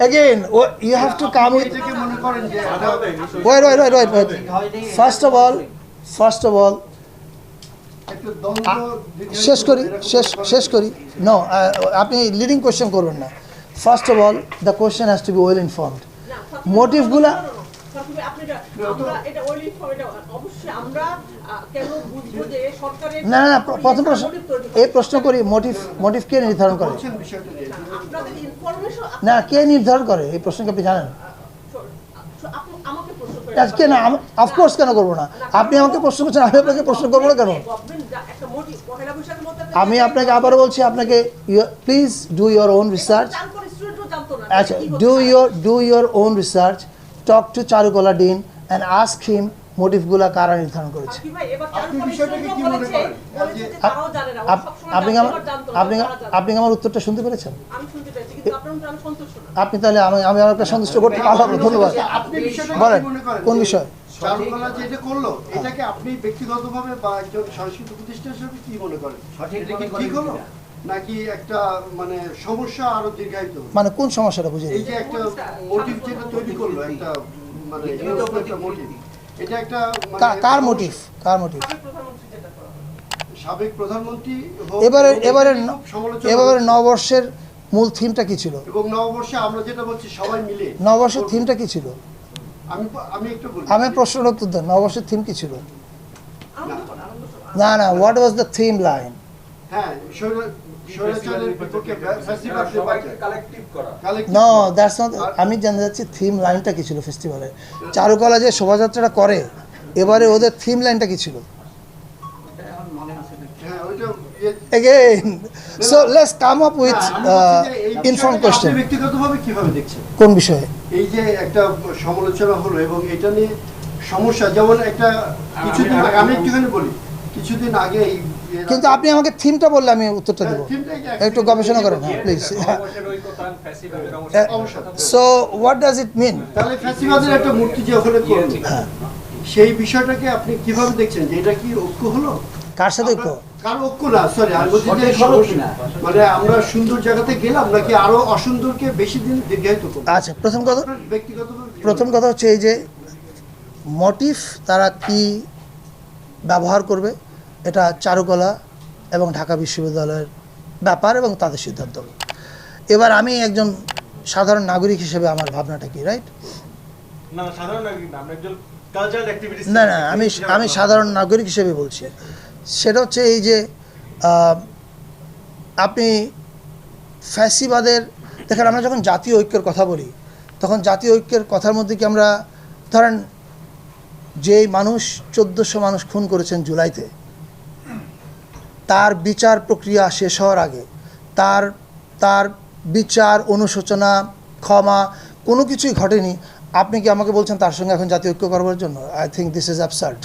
Again, you have to come with. Wait, wait, wait, wait, wait. First of all, first of all, শেষ করি শেষ শেষ করি no আপনি লিডিং কোয়েশ্চেন করবেন না first of all the question has to be well informed মোটিভগুলা না না না, প্রথম প্রশ্ন। এই প্রশ্ন করি মোটিভ মোটিভ কে নির্ধারণ করে? না কে নির্ধারণ করে? এই প্রশ্নকে আপনি জানেন? আমাকে প্রশ্ন করে আজকে না? অফকোর্স কেন করব না? আপনি আমাকে প্রশ্ন করছেন আমি আপনাকে প্রশ্ন করব না কেন? আমি আপনাকে আবার বলছি আপনাকে please do your own research আচ্ছা do. Your do your own research talk to Charukala dean and ask him মোটিভগুলা কারা নির্ধারণ করেছে। কি ভাই, এবার আপনি আপনি আপনি আমার উত্তরটা শুনতে পেরেছেন। আপনি তাহলে আমি আমি আমাকে সন্তুষ্ট করতে পারলাম ধন্যবাদ। বলেন, কি মনে করেন? কোন বিষয়? চারুকলা যে করল এটাকে আপনি ব্যক্তিগতভাবে বা একজন সংস্কৃত প্রতিষ্ঠান হিসেবে কি মনে করেন? ঠিক হলো নাকি একটা মানে সমস্যা আরও দীর্ঘায়িত? মানে কোন সমস্যাটা বুঝে এই যে একটা মোটিভ যেটা তৈরি করল একটা মানে একটা মোটিভ এটা একটা মানে কার মোটিভ কার মোটিভ সাবেক প্রধানমন্ত্রী এবারে এবারে এবারে নববর্ষের মূল থিমটা কি ছিল? এবং নববর্ষে আমরা যেটা বলছি সবাই মিলে নববর্ষের থিমটা কি ছিল? আমি আমি একটু বলি। আমি প্রশ্নের উত্তর দেন নববর্ষের থিম কি ছিল। না না what was the theme line no that's not আমি জানতে চাচ্ছি থিম লাইনটা কি ছিল ফেস্টিভ্যালের চারুকলা যে শোভাযাত্রাটা করে এবারে ওদের থিম লাইনটা কি ছিল? হ্যাঁ ইয়ে- again so let's come up with uh, informed question. ব্যক্তিগতভাবে কীভাবে দেখছেন? কোন বিষয়ে? এই যে একটা সমালোচনা হলো এবং এটা নিয়ে সমস্যা যেমন একটা কিছুদিন আগে আমি একটুখানি বলি কিছুদিন আগে এই কিন্তু আপনি আমাকে থিমটা বললে আমি উত্তরটা দেবো। থিমটাই কি একটু গবেষণা করেন হ্যাঁ please. So what does it mean তাহলে ফ্যাসিবাদের একটা মূর্তি যে ওখানে হ্যাঁ। সেই বিষয়টাকে আপনি কীভাবে দেখছেন যে এটা কি ঐক্য হলো? কার সাথে ঐক্য? কার ঐক্য না সরি আমি বলছি যে মানে আমরা সুন্দর জায়গাতে গেলাম নাকি আরও অসুন্দরকে বেশি দিন দীর্ঘায়িত করব? আচ্ছা প্রথম কথা কি প্রথম কথা হচ্ছে এই যে মোটিভ তারা কি ব্যবহার করবে? এটা চারুকলা এবং ঢাকা বিশ্ববিদ্যালয়ের ব্যাপার এবং তাদের সিদ্ধান্ত। এবার আমি একজন সাধারণ নাগরিক হিসেবে আমার ভাবনাটা কি রাইট না না, আমি আমি সাধারণ নাগরিক হিসেবে বলছি। সেটা হচ্ছে এই যে আপনি ফ্যাসিবাদের দেখেন আমরা যখন জাতীয় ঐক্যের কথা বলি তখন জাতীয় ঐক্যের কথার মধ্যে কি আমরা ধরেন যেই মানুষ চোদ্দোশো মানুষ খুন করেছেন জুলাইতে তার বিচার প্রক্রিয়া শেষ হওয়ার আগে, তার তার বিচার, অনুশোচনা, ক্ষমা কোনো কিছুই ঘটেনি। আপনি কি আমাকে বলছেন তার সঙ্গে এখন জাতীয় ঐক্য করবার জন্য? I think this is absurd